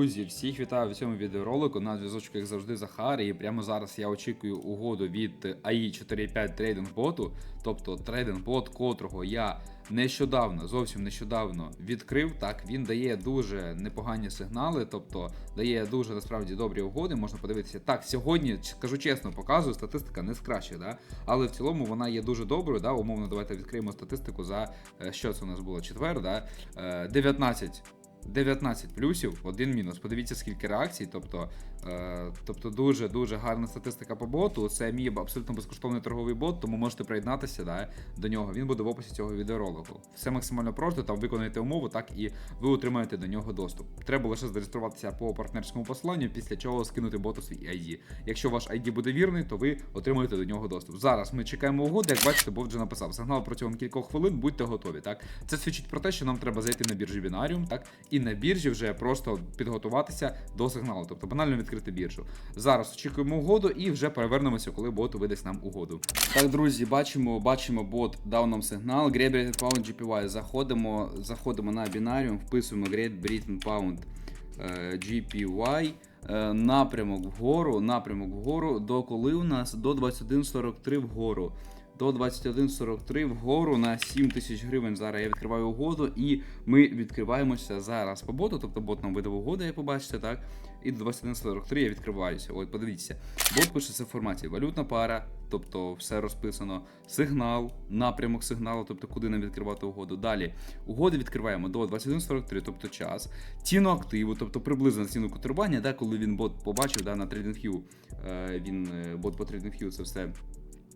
Друзі, всіх вітаю в цьому відеоролику. На зв'язочку, як завжди, Захар. І прямо зараз я очікую угоду від AI 4.5 трейдинг боту, тобто трейдинг бот, котрого я нещодавно, зовсім нещодавно відкрив. Так він дає дуже непогані сигнали, тобто дає дуже насправді добрі угоди. Можна подивитися. Так, сьогодні кажу чесно, показую статистика не з кращих, да? але в цілому вона є дуже доброю. Да? Умовно, давайте відкриємо статистику за е, що це у нас було четвер, да? Е, 19 19 плюсів, один мінус. Подивіться, скільки реакцій. Тобто, е, тобто дуже дуже гарна статистика по боту. Це мій абсолютно безкоштовний торговий бот, тому можете приєднатися да, до нього. Він буде в описі цього відеоролику. Все максимально просто. Там виконуєте умову, так і ви отримаєте до нього доступ. Треба лише зареєструватися по партнерському посланню, після чого скинути боту свій ID. Якщо ваш ID буде вірний, то ви отримаєте до нього доступ. Зараз ми чекаємо угоди. Як бачите, бот вже написав. Сигнал протягом кількох хвилин, будьте готові. Так, це свідчить про те, що нам треба зайти на біржі Binarium, так і на біржі вже просто підготуватися до сигналу, тобто банально відкрити біржу. Зараз очікуємо угоду і вже перевернемося, коли бот видасть нам угоду. Так, друзі, бачимо, бачимо, бот дав нам сигнал. Great Britain Pound GPY. Заходимо, заходимо на Binarium, вписуємо Great Britain Pound е, GPY. е, Напрямок вгору, напрямок вгору. До коли у нас? До 21.43 вгору до 21.43 вгору на 7 тисяч гривень. Зараз я відкриваю угоду, і ми відкриваємося зараз по боту. Тобто бот нам видав угоду, як побачите, так. І до 21.43 я відкриваюся. От, подивіться, бот пише з інформації. Валютна пара, тобто все розписано. Сигнал, напрямок сигналу, тобто куди нам відкривати угоду. Далі угоди відкриваємо до 21.43, тобто час. Ціну активу, тобто приблизно ціну котирування, да, коли він бот побачив да, на TradingView, е, він е, бот по TradingView це все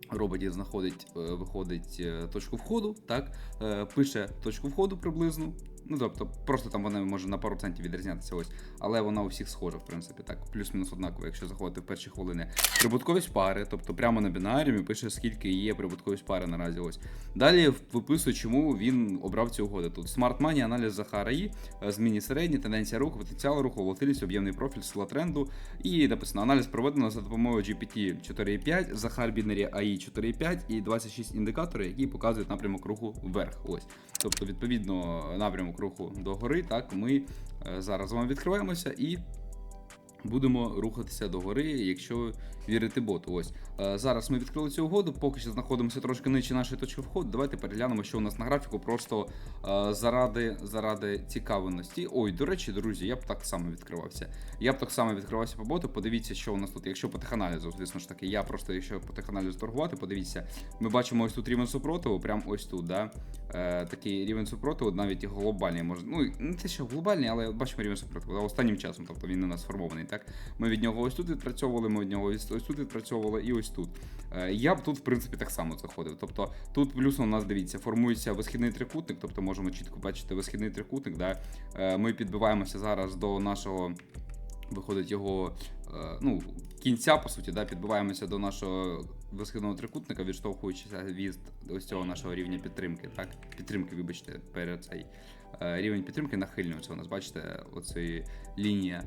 робить і знаходить, е, виходить е, точку входу, так, е, пише точку входу приблизно. Ну, тобто, просто там вона може на пару центів відрізнятися ось, але вона у всіх схожа, в принципі, так, плюс-мінус однаково, якщо заходити в перші хвилини. Прибутковість пари, тобто прямо на бінаріумі пише, скільки є прибутковість пари наразі. Ось. Далі виписує, чому він обрав цю угоду. Тут Smart Money, аналіз Захара І, зміні середні, тенденція руху, потенціал руху, волатильність, об'ємний профіль, сила тренду. І написано, аналіз проведено за допомогою GPT 4.5, Захар Бінері AI 4.5 і 26 індикаторів, які показують напрямок руху вверх. Ось. Тобто, відповідно, напрямок руху догори, так, ми е, зараз з вами відкриваємося і будемо рухатися догори, якщо вірити боту. Ось е, зараз ми відкрили цю угоду, поки що знаходимося трошки нижче нашої точки входу. Давайте переглянемо, що у нас на графіку, просто е, заради, заради цікавості. Ой, до речі, друзі, я б так само відкривався. Я б так само відкривався по боту. Подивіться, що у нас тут. Якщо по теханалізу, звісно ж таки, я просто, якщо по теханалізу торгувати, подивіться, ми бачимо ось тут рівень супротиву, прямо ось тут, да? Е, такий рівень супротиву, навіть глобальний може. Ну, не те, що глобальний, але бачимо рівень супротиву. Да, Останнім часом, тобто він у нас сформований. Так, ми від нього ось тут відпрацьовували, ми від нього ось тут відпрацьовували і ось тут. Е, Я б тут, в принципі, так само заходив. Тобто тут плюсом у нас дивіться, формується висхідний трикутник, тобто можемо чітко бачити висхідний трикутник. Да? Е, Ми підбиваємося зараз до нашого. Виходить його е, ну, кінця, по суті, да, підбиваємося до нашого висхідного трикутника, відштовхуючися від ось цього нашого рівня підтримки. Так? Підтримки, вибачте, перед цей рівень підтримки нахильний. Це у нас, бачите, оцеї лінія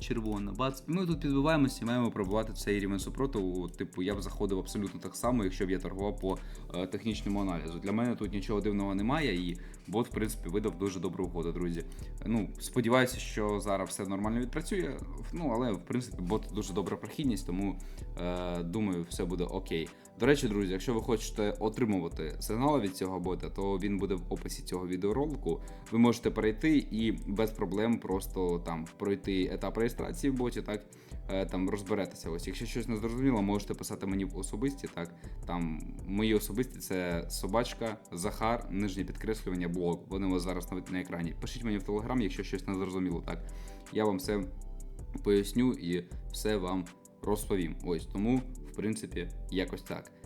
червона. Бац, ми тут підбиваємося і маємо пробувати цей рівень супротиву. Типу, я б заходив абсолютно так само, якщо б я торгував по е, технічному аналізу. Для мене тут нічого дивного немає, і бот, в принципі, видав дуже добру угоду, друзі. Ну, сподіваюся, що зараз все нормально відпрацює. Ну, але в принципі бот дуже добра прохідність, тому е, думаю, все буде окей. До речі, друзі, якщо ви хочете отримувати сигнали від цього бота, то він буде в описі цього відеоролику. Ви можете перейти і без проблем просто там пройти етап реєстрації в боті, так е, там розберетеся. Ось, якщо щось не зрозуміло, можете писати мені в особисті. Так там мої особисті це собачка, Захар, нижнє підкреслювання, блог. Вони у вас зараз навіть на екрані. Пишіть мені в телеграм, якщо щось не зрозуміло. Так я вам все поясню і все вам розповім. Ось тому, в принципі, якось так.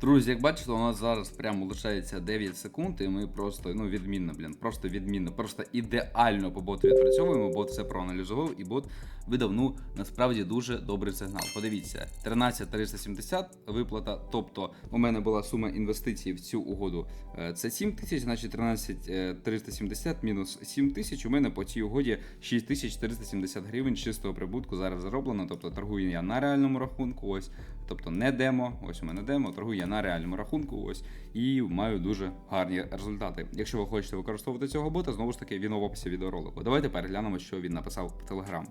Друзі, як бачите, у нас зараз прямо лишається 9 секунд, і ми просто ну відмінно, блін, просто відмінно, просто ідеально по боту відпрацьовуємо. Бот все проаналізував, і бот видав ну насправді дуже добрий сигнал. Подивіться, 13370 виплата. Тобто, у мене була сума інвестицій в цю угоду. е, Це 7 тисяч, значить 13370 мінус 7 тисяч. У мене по цій угоді 6470 гривень чистого прибутку зараз зароблено. Тобто торгую я на реальному рахунку. Ось, тобто не демо. Ось у мене демо, торгую я на реальному рахунку. Ось і маю дуже гарні результати. Якщо ви хочете використовувати цього бота, знову ж таки він в описі відеоролику. Давайте переглянемо, що він написав в.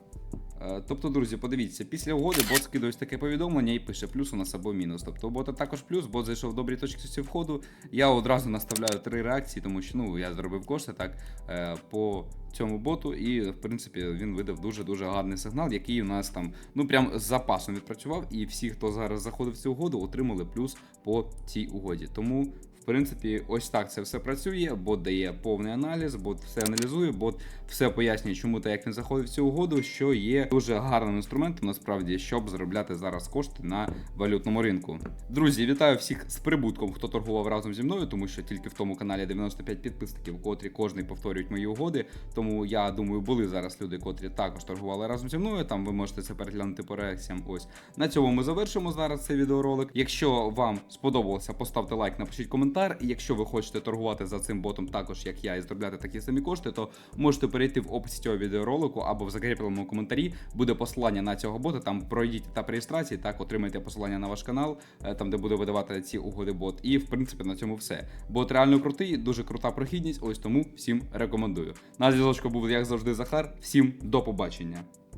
Е, Тобто, друзі, подивіться, після угоди бот скидує ось таке повідомлення і пише плюс у нас або мінус. Тобто бота також плюс, бот зайшов в добрі точки входу. Я одразу наставляю три реакції, тому що ну я зробив кошти так е, по цьому боту, і в принципі він видав дуже дуже гарний сигнал, який у нас там ну прям з запасом відпрацював. І всі, хто зараз заходив в цю угоду, отримали плюс по цій угоді. Тому. Принципі, ось так це все працює. Бот дає повний аналіз, бот все аналізує, бот все пояснює, чому та як він заходив в цю угоду, що є дуже гарним інструментом насправді, щоб заробляти зараз кошти на валютному ринку. Друзі, вітаю всіх з прибутком, хто торгував разом зі мною, тому що тільки в тому каналі 95 підписників, котрі кожний повторюють мої угоди. Тому я думаю, були зараз люди, котрі також торгували разом зі мною. Там ви можете це переглянути по реакціям. Ось на цьому ми завершимо зараз цей відеоролик. Якщо вам сподобалося, поставте лайк, напишіть коментар. І якщо ви хочете торгувати за цим ботом, також як я, і заробляти такі самі кошти, то можете перейти в описі цього відеоролику або в закріпленому коментарі. Буде посилання на цього бота. Там пройдіть етап реєстрації, так отримайте посилання на ваш канал, е, там де буде видавати ці угоди бот. І в принципі на цьому все. Бот реально крутий, дуже крута прохідність. Ось тому всім рекомендую. На зв'язочку був як завжди Захар. Всім до побачення.